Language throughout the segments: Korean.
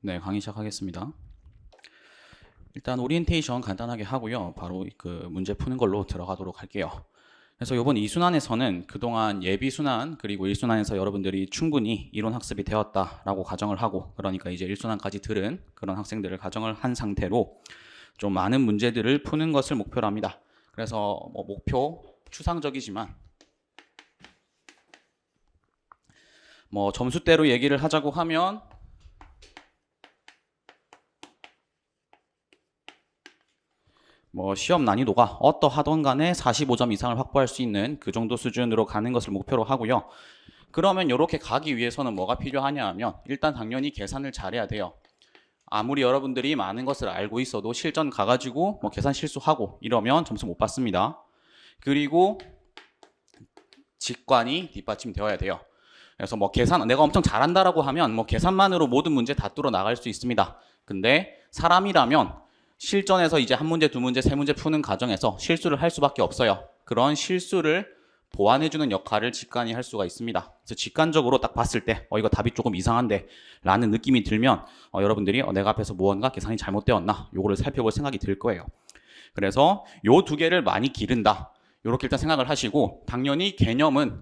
네, 강의 시작하겠습니다. 일단 오리엔테이션 간단하게 하고요. 바로 그 문제 푸는 걸로 들어가도록 할게요. 그래서 이번 2순환에서는 그동안 예비 순환 그리고 1순환에서 여러분들이 충분히 이론 학습이 되었다라고 가정을 하고 그러니까 이제 1순환까지 들은 그런 학생들을 가정을 한 상태로 좀 많은 문제들을 푸는 것을 목표로 합니다. 그래서 뭐 목표 추상적이지만 뭐 점수대로 얘기를 하자고 하면 뭐 시험 난이도가 어떠하던 간에 45점 이상을 확보할 수 있는 그 정도 수준으로 가는 것을 목표로 하고요. 그러면 이렇게 가기 위해서는 뭐가 필요하냐 하면 일단 당연히 계산을 잘해야 돼요. 아무리 여러분들이 많은 것을 알고 있어도 실전 가가지고 뭐 계산 실수하고 이러면 점수 못 받습니다. 그리고 직관이 뒷받침되어야 돼요. 그래서 뭐 계산 내가 엄청 잘한다라고 하면 뭐 계산만으로 모든 문제 다 뚫어 나갈 수 있습니다. 근데 사람이라면 실전에서 이제 한 문제, 두 문제, 세 문제 푸는 과정에서 실수를 할 수밖에 없어요. 그런 실수를 보완해주는 역할을 직관이 할 수가 있습니다. 그래서 직관적으로 딱 봤을 때, 어, 이거 답이 조금 이상한데, 라는 느낌이 들면, 어, 여러분들이 어, 내가 앞에서 무언가 계산이 잘못되었나, 요거를 살펴볼 생각이 들 거예요. 그래서 요 두 개를 많이 기른다. 요렇게 일단 생각을 하시고, 당연히 개념은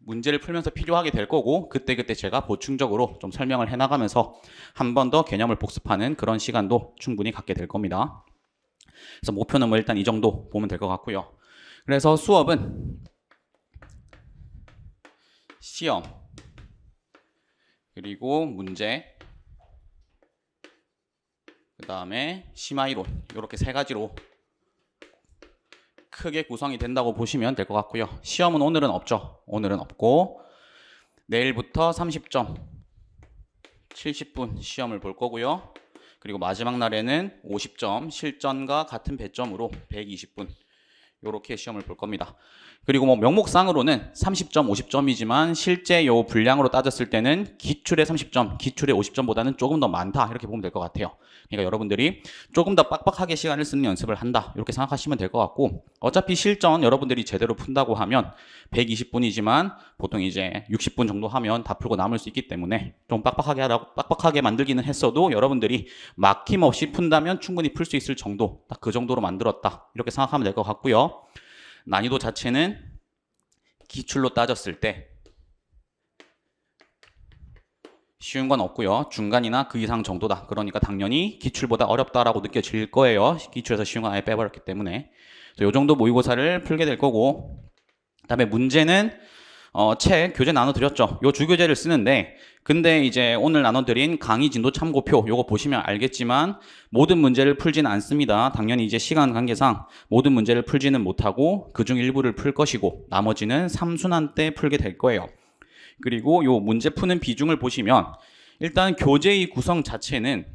문제를 풀면서 필요하게 될 거고 그때그때 제가 보충적으로 좀 설명을 해나가면서 한 번 더 개념을 복습하는 그런 시간도 충분히 갖게 될 겁니다. 그래서 목표는 뭐 일단 이 정도 보면 될 것 같고요. 그래서 수업은 시험 그리고 문제 그 다음에 심화이론 이렇게 세 가지로 크게 구성이 된다고 보시면 될 것 같고요. 시험은 오늘은 없죠. 오늘은 없고 내일부터 30점 70분 시험을 볼 거고요. 그리고 마지막 날에는 50점 실전과 같은 배점으로 120분 이렇게 시험을 볼 겁니다. 그리고 뭐 명목상으로는 30점, 50점이지만 실제 요 분량으로 따졌을 때는 기출의 30점, 기출의 50점보다는 조금 더 많다 이렇게 보면 될 것 같아요. 그러니까 여러분들이 조금 더 빡빡하게 시간을 쓰는 연습을 한다 이렇게 생각하시면 될 것 같고 어차피 실전 여러분들이 제대로 푼다고 하면 120분이지만 보통 이제 60분 정도 하면 다 풀고 남을 수 있기 때문에 좀 빡빡하게 하라고 빡빡하게 만들기는 했어도 여러분들이 막힘 없이 푼다면 충분히 풀 수 있을 정도 딱 그 정도로 만들었다 이렇게 생각하면 될 것 같고요. 난이도 자체는 기출로 따졌을 때 쉬운 건 없고요. 중간이나 그 이상 정도다. 그러니까 당연히 기출보다 어렵다라고 느껴질 거예요. 기출에서 쉬운 건 아예 빼버렸기 때문에. 이 정도 모의고사를 풀게 될 거고 그 다음에 문제는 어, 책 교재 나눠드렸죠. 요 주교재를 쓰는데 근데 이제 오늘 나눠드린 강의 진도 참고표 요거 보시면 알겠지만 모든 문제를 풀지는 않습니다. 당연히 이제 시간 관계상 모든 문제를 풀지는 못하고 그중 일부를 풀 것이고 나머지는 3순환 때 풀게 될 거예요. 그리고 요 문제 푸는 비중을 보시면 일단 교재의 구성 자체는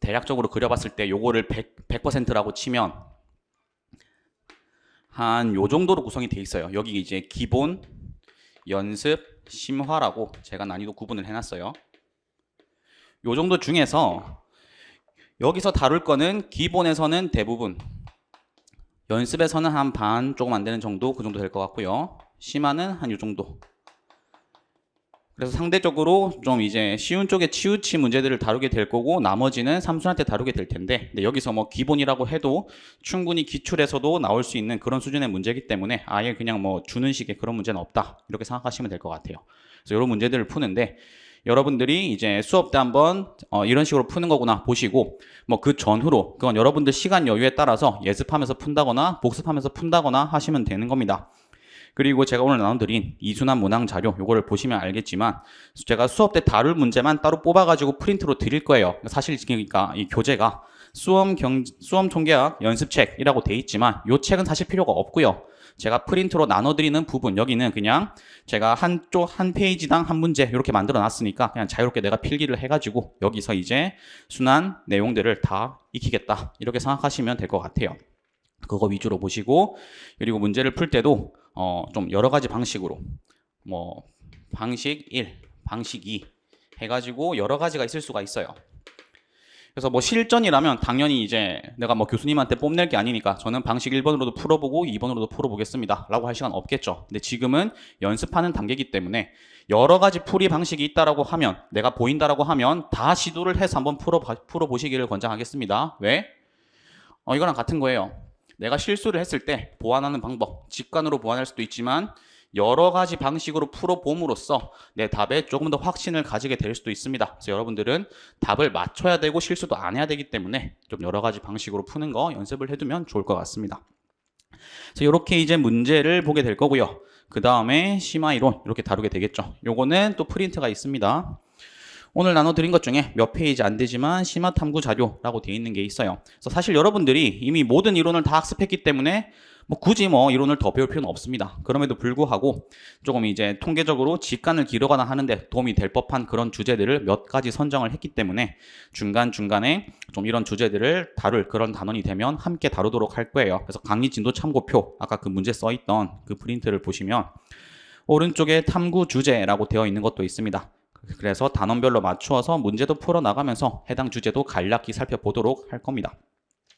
대략적으로 그려봤을 때 요거를 100, 100%라고 치면 한 요 정도로 구성이 돼 있어요. 여기 이제 기본, 연습, 심화라고 제가 난이도 구분을 해놨어요. 요 정도 중에서 여기서 다룰 거는 기본에서는 대부분, 연습에서는 한 반 조금 안 되는 정도 그 정도 될 것 같고요. 심화는 한 요 정도. 그래서 상대적으로 좀 이제 쉬운 쪽에 치우치 문제들을 다루게 될 거고 나머지는 삼순할 때 다루게 될 텐데 근데 여기서 뭐 기본이라고 해도 충분히 기출에서도 나올 수 있는 그런 수준의 문제이기 때문에 아예 그냥 뭐 주는 식의 그런 문제는 없다 이렇게 생각하시면 될 것 같아요. 그래서 이런 문제들을 푸는데 여러분들이 이제 수업 때 한번 어 이런 식으로 푸는 거구나 보시고 뭐 그 전후로 그건 여러분들 시간 여유에 따라서 예습하면서 푼다거나 복습하면서 푼다거나 하시면 되는 겁니다. 그리고 제가 오늘 나눠드린 이순환 문항 자료 요거를 보시면 알겠지만 제가 수업 때 다룰 문제만 따로 뽑아가지고 프린트로 드릴 거예요. 사실 그러니까 이 교재가 수험 경 수험 통계학 연습책이라고 돼 있지만 요 책은 사실 필요가 없고요. 제가 프린트로 나눠드리는 부분 여기는 그냥 제가 한쪽 한 페이지당 한 문제 이렇게 만들어 놨으니까 그냥 자유롭게 내가 필기를 해가지고 여기서 이제 순환 내용들을 다 익히겠다 이렇게 생각하시면 될 것 같아요. 그거 위주로 보시고 그리고 문제를 풀 때도 어, 좀 여러 가지 방식으로 뭐 방식 1, 방식 2 해가지고 여러 가지가 있을 수가 있어요. 그래서 뭐 실전이라면 당연히 이제 내가 뭐 교수님한테 뽐낼 게 아니니까 저는 방식 1번으로도 풀어보고 2번으로도 풀어보겠습니다. 라고 할 시간 없겠죠. 근데 지금은 연습하는 단계이기 때문에 여러 가지 풀이 방식이 있다라고 하면 내가 보인다라고 하면 다 시도를 해서 한번 풀어 풀어보시기를 권장하겠습니다. 왜? 어, 이거랑 같은 거예요. 내가 실수를 했을 때 보완하는 방법, 직관으로 보완할 수도 있지만 여러 가지 방식으로 풀어봄으로써 내 답에 조금 더 확신을 가지게 될 수도 있습니다. 그래서 여러분들은 답을 맞춰야 되고 실수도 안 해야 되기 때문에 좀 여러 가지 방식으로 푸는 거 연습을 해두면 좋을 것 같습니다. 그래서 이렇게 이제 문제를 보게 될 거고요. 그 다음에 심화 이론 이렇게 다루게 되겠죠. 요거는 또 프린트가 있습니다. 오늘 나눠드린 것 중에 몇 페이지 안 되지만 심화 탐구 자료라고 되어 있는 게 있어요. 그래서 사실 여러분들이 이미 모든 이론을 다 학습했기 때문에 뭐 굳이 뭐 이론을 더 배울 필요는 없습니다. 그럼에도 불구하고 조금 이제 통계적으로 직관을 기르거나 하는데 도움이 될 법한 그런 주제들을 몇 가지 선정을 했기 때문에 중간중간에 좀 이런 주제들을 다룰 그런 단원이 되면 함께 다루도록 할 거예요. 그래서 강의 진도 참고표 아까 그 문제 써 있던 그 프린트를 보시면 오른쪽에 탐구 주제라고 되어 있는 것도 있습니다. 그래서 단원별로 맞추어서 문제도 풀어 나가면서 해당 주제도 간략히 살펴보도록 할 겁니다.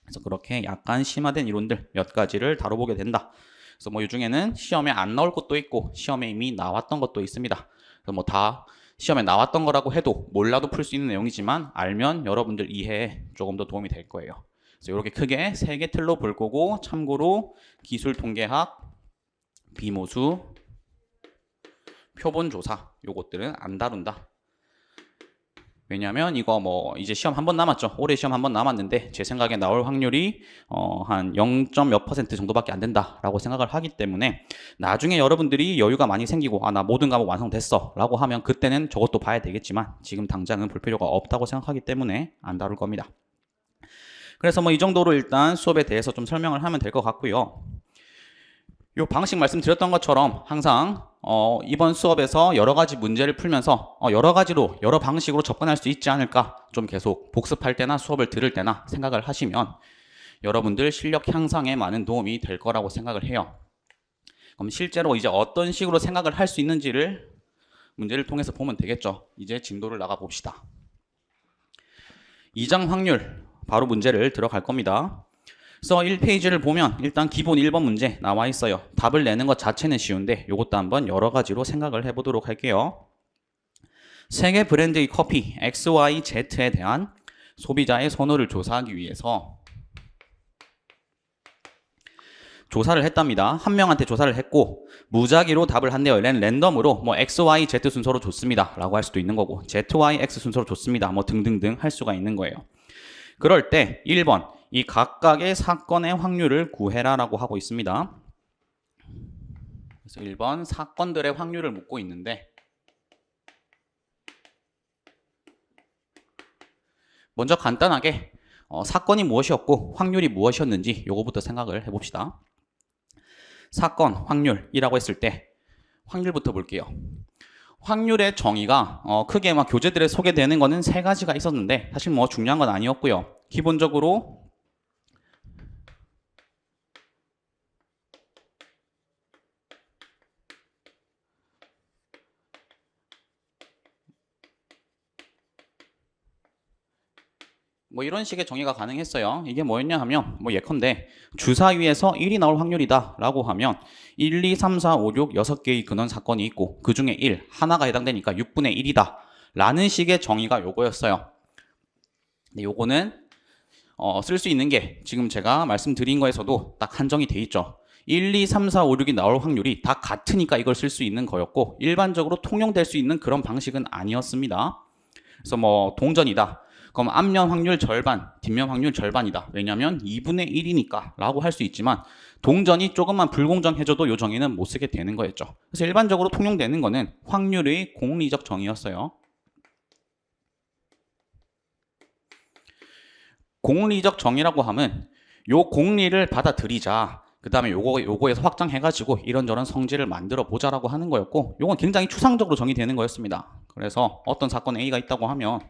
그래서 그렇게 약간 심화된 이론들 몇 가지를 다뤄보게 된다. 그래서 뭐 이 중에는 시험에 안 나올 것도 있고 시험에 이미 나왔던 것도 있습니다. 그래서 뭐 다 시험에 나왔던 거라고 해도 몰라도 풀 수 있는 내용이지만 알면 여러분들 이해에 조금 더 도움이 될 거예요. 그래서 이렇게 크게 세 개 틀로 볼 거고 참고로 기술 통계학, 비모수, 표본 조사 요것들은 안 다룬다. 왜냐면 이거 뭐 이제 시험 한 번 남았죠. 올해 시험 한 번 남았는데 제 생각에 나올 확률이 어 한 0. 몇 퍼센트 정도밖에 안 된다라고 생각을 하기 때문에 나중에 여러분들이 여유가 많이 생기고 아 나 모든 과목 완성됐어라고 하면 그때는 저것도 봐야 되겠지만 지금 당장은 볼 필요가 없다고 생각하기 때문에 안 다룰 겁니다. 그래서 뭐 이 정도로 일단 수업에 대해서 좀 설명을 하면 될 것 같고요. 요 방식 말씀드렸던 것처럼 항상 어, 이번 수업에서 여러 가지 문제를 풀면서 어, 여러 가지로 여러 방식으로 접근할 수 있지 않을까 좀 계속 복습할 때나 수업을 들을 때나 생각을 하시면 여러분들 실력 향상에 많은 도움이 될 거라고 생각을 해요. 그럼 실제로 이제 어떤 식으로 생각을 할 수 있는지를 문제를 통해서 보면 되겠죠. 이제 진도를 나가 봅시다. 이장 확률 바로 문제를 들어갈 겁니다. 그래서 1페이지를 보면 일단 기본 1번 문제 나와 있어요. 답을 내는 것 자체는 쉬운데 이것도 한번 여러 가지로 생각을 해보도록 할게요. 세계 브랜드의 커피 XYZ에 대한 소비자의 선호를 조사하기 위해서 조사를 했답니다. 한 명한테 조사를 했고 무작위로 답을 한대요. 랜 랜덤으로 뭐 X, Y, Z 순서로 줬습니다. 라고 할 수도 있는 거고 Z, Y, X 순서로 줬습니다. 뭐 등등등 할 수가 있는 거예요. 그럴 때 1번 이 각각의 사건의 확률을 구해라라고 하고 있습니다. 그래서 1번 사건들의 확률을 묻고 있는데 먼저 간단하게 어, 사건이 무엇이었고 확률이 무엇이었는지 요거부터 생각을 해봅시다. 사건, 확률이라고 했을 때 확률부터 볼게요. 확률의 정의가 어, 크게 막 교재들에 소개되는 거는 세 가지가 있었는데 사실 뭐 중요한 건 아니었고요. 기본적으로 뭐 이런 식의 정의가 가능했어요. 이게 뭐였냐 하면 뭐 예컨대 주사 위에서 1이 나올 확률이다 라고 하면 1, 2, 3, 4, 5, 6, 6개의 근원 사건이 있고 그 중에 1, 하나가 해당되니까 6분의 1이다 라는 식의 정의가 요거였어요. 근데 요거는 어, 쓸 수 있는 게 지금 제가 말씀드린 거에서도 딱 한정이 돼 있죠. 1, 2, 3, 4, 5, 6이 나올 확률이 다 같으니까 이걸 쓸 수 있는 거였고 일반적으로 통용될 수 있는 그런 방식은 아니었습니다. 그래서 뭐 동전이다. 그럼 앞면 확률 절반, 뒷면 확률 절반이다. 왜냐하면 2분의 1이니까 라고 할 수 있지만 동전이 조금만 불공정해져도 요 정의는 못 쓰게 되는 거였죠. 그래서 일반적으로 통용되는 거는 확률의 공리적 정의였어요. 공리적 정의라고 하면 요 공리를 받아들이자. 그 다음에 요거, 요거에서 확장해가지고 이런저런 성질을 만들어 보자라고 하는 거였고, 요건 굉장히 추상적으로 정의되는 거였습니다. 그래서 어떤 사건 A가 있다고 하면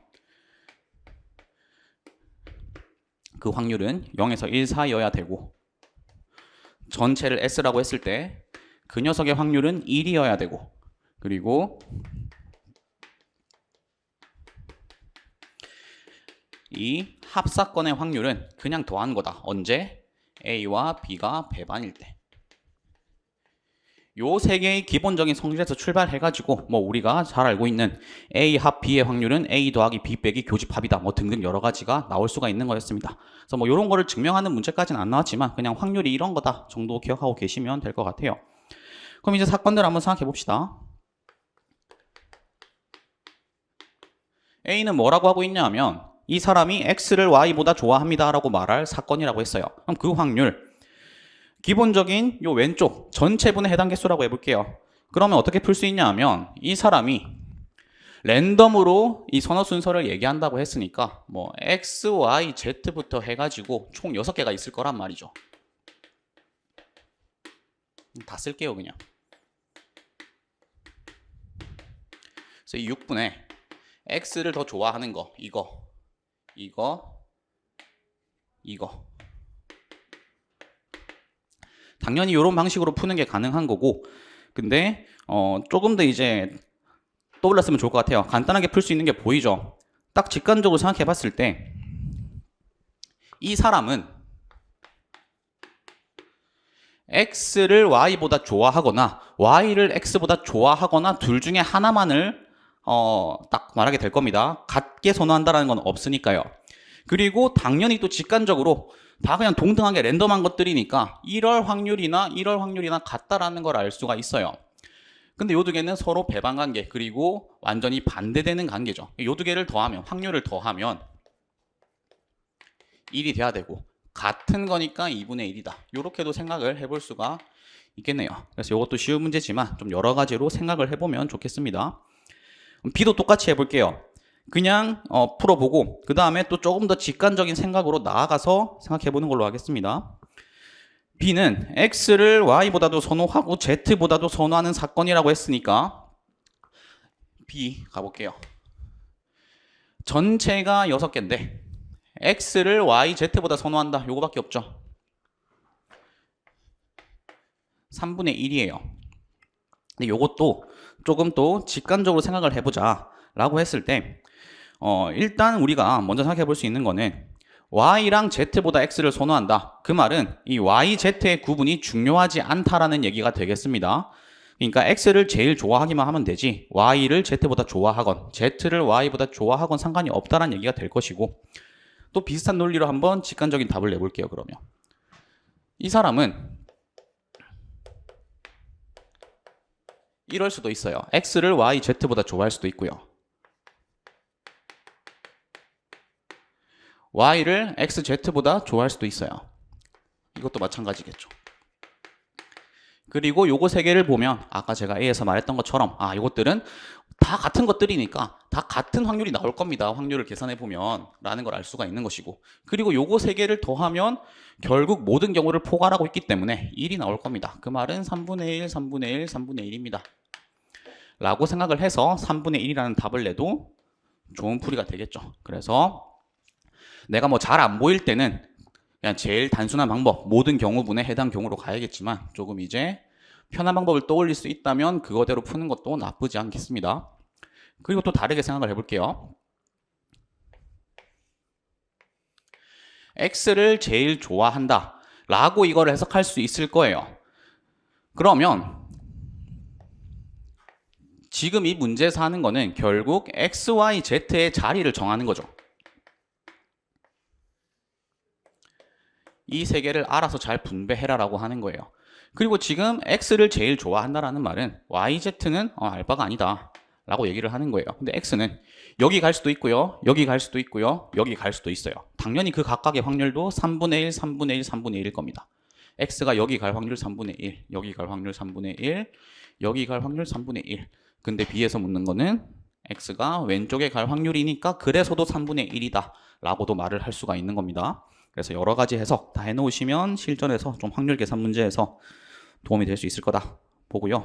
그 확률은 0에서 1 사이여야 되고 전체를 S라고 했을 때 그 녀석의 확률은 1이어야 되고 그리고 이 합사건의 확률은 그냥 더한 거다. 언제? A와 B가 배반일 때. 요 세 개의 기본적인 성질에서 출발해가지고 뭐 우리가 잘 알고 있는 A 합 B의 확률은 A 더하기 B 빼기 교집합이다. 뭐 등등 여러 가지가 나올 수가 있는 거였습니다. 그래서 뭐 이런 거를 증명하는 문제까지는 안 나왔지만 그냥 확률이 이런 거다 정도 기억하고 계시면 될 것 같아요. 그럼 이제 사건들 한번 생각해 봅시다. A는 뭐라고 하고 있냐 하면 이 사람이 X를 Y보다 좋아합니다 라고 말할 사건이라고 했어요. 그럼 그 확률 기본적인 요 왼쪽 전체 분의 해당 개수라고 해볼게요. 그러면 어떻게 풀 수 있냐 하면 이 사람이 랜덤으로 이 선호 순서를 얘기한다고 했으니까 뭐 X, Y, Z부터 해가지고 총 6개가 있을 거란 말이죠. 다 쓸게요 그냥. 그래서 이 6분의 X를 더 좋아하는 거 이거 이거 이거 당연히 이런 방식으로 푸는 게 가능한 거고 근데 어 조금 더 이제 떠올랐으면 좋을 것 같아요 간단하게 풀 수 있는 게 보이죠 딱 직관적으로 생각해 봤을 때 이 사람은 x를 y보다 좋아하거나 y를 x보다 좋아하거나 둘 중에 하나만을 어, 딱 말하게 될 겁니다. 같게 선호한다라는 건 없으니까요. 그리고 당연히 또 직관적으로 다 그냥 동등하게 랜덤한 것들이니까 1월 확률이나 1월 확률이나 같다라는 걸 알 수가 있어요. 근데 요 두 개는 서로 배반 관계 그리고 완전히 반대되는 관계죠. 요 두 개를 더하면 확률을 더하면 1이 돼야 되고 같은 거니까 2분의 1이다. 이렇게도 생각을 해볼 수가 있겠네요. 그래서 이것도 쉬운 문제지만 좀 여러 가지로 생각을 해보면 좋겠습니다. B도 똑같이 해볼게요. 그냥 어, 풀어보고 그 다음에 또 조금 더 직관적인 생각으로 나아가서 생각해보는 걸로 하겠습니다. B는 X를 Y보다도 선호하고 Z보다도 선호하는 사건이라고 했으니까 B 가볼게요. 전체가 6개인데 X를 Y, Z보다 선호한다. 요거밖에 없죠. 3분의 1이에요. 근데 요것도 조금 또 직관적으로 생각을 해보자 라고 했을 때 어, 일단 우리가 먼저 생각해 볼 수 있는 거는 y랑 z보다 x를 선호한다. 그 말은 이 y, z의 구분이 중요하지 않다라는 얘기가 되겠습니다. 그러니까 x를 제일 좋아하기만 하면 되지 y를 z보다 좋아하건 z를 y보다 좋아하건 상관이 없다라는 얘기가 될 것이고 또 비슷한 논리로 한번 직관적인 답을 내볼게요. 그러면 이 사람은 이럴 수도 있어요. x를 y, z보다 좋아할 수도 있고요. Y를 x, z보다 좋아할 수도 있어요. 이것도 마찬가지겠죠. 그리고 요거 세 개를 보면 아까 제가 A에서 말했던 것처럼 아 요것들은 다 같은 것들이니까 다 같은 확률이 나올 겁니다. 확률을 계산해 보면 라는 걸 알 수가 있는 것이고 그리고 요거 세 개를 더하면 결국 모든 경우를 포괄하고 있기 때문에 1이 나올 겁니다. 그 말은 3분의 1, 3분의 1, 3분의 1입니다. 라고 생각을 해서 3분의 1이라는 답을 내도 좋은 풀이가 되겠죠. 그래서 내가 뭐 잘 안 보일 때는 그냥 제일 단순한 방법 모든 경우분에 해당 경우로 가야겠지만 조금 이제 편한 방법을 떠올릴 수 있다면 그거대로 푸는 것도 나쁘지 않겠습니다. 그리고 또 다르게 생각을 해볼게요. X를 제일 좋아한다 라고 이걸 해석할 수 있을 거예요. 그러면 지금 이 문제에서 하는 거는 결국 X, Y, Z의 자리를 정하는 거죠. 이 세 개를 알아서 잘 분배해라라고 하는 거예요. 그리고 지금 X를 제일 좋아한다라는 말은 Y, Z는 어, 알바가 아니다. 라고 얘기를 하는 거예요. 근데 X는 여기 갈 수도 있고요. 여기 갈 수도 있고요. 여기 갈 수도 있어요. 당연히 그 각각의 확률도 3분의 1, 3분의 1, 3분의 1일 겁니다. X가 여기 갈 확률 3분의 1, 여기 갈 확률 3분의 1, 여기 갈 확률 3분의 1. 근데 B에서 묻는 거는 X가 왼쪽에 갈 확률이니까 그래서도 3분의 1이다. 라고도 말을 할 수가 있는 겁니다. 그래서 여러 가지 해석 다 해놓으시면 실전에서 좀 확률 계산 문제에서 도움이 될 수 있을 거다 보고요.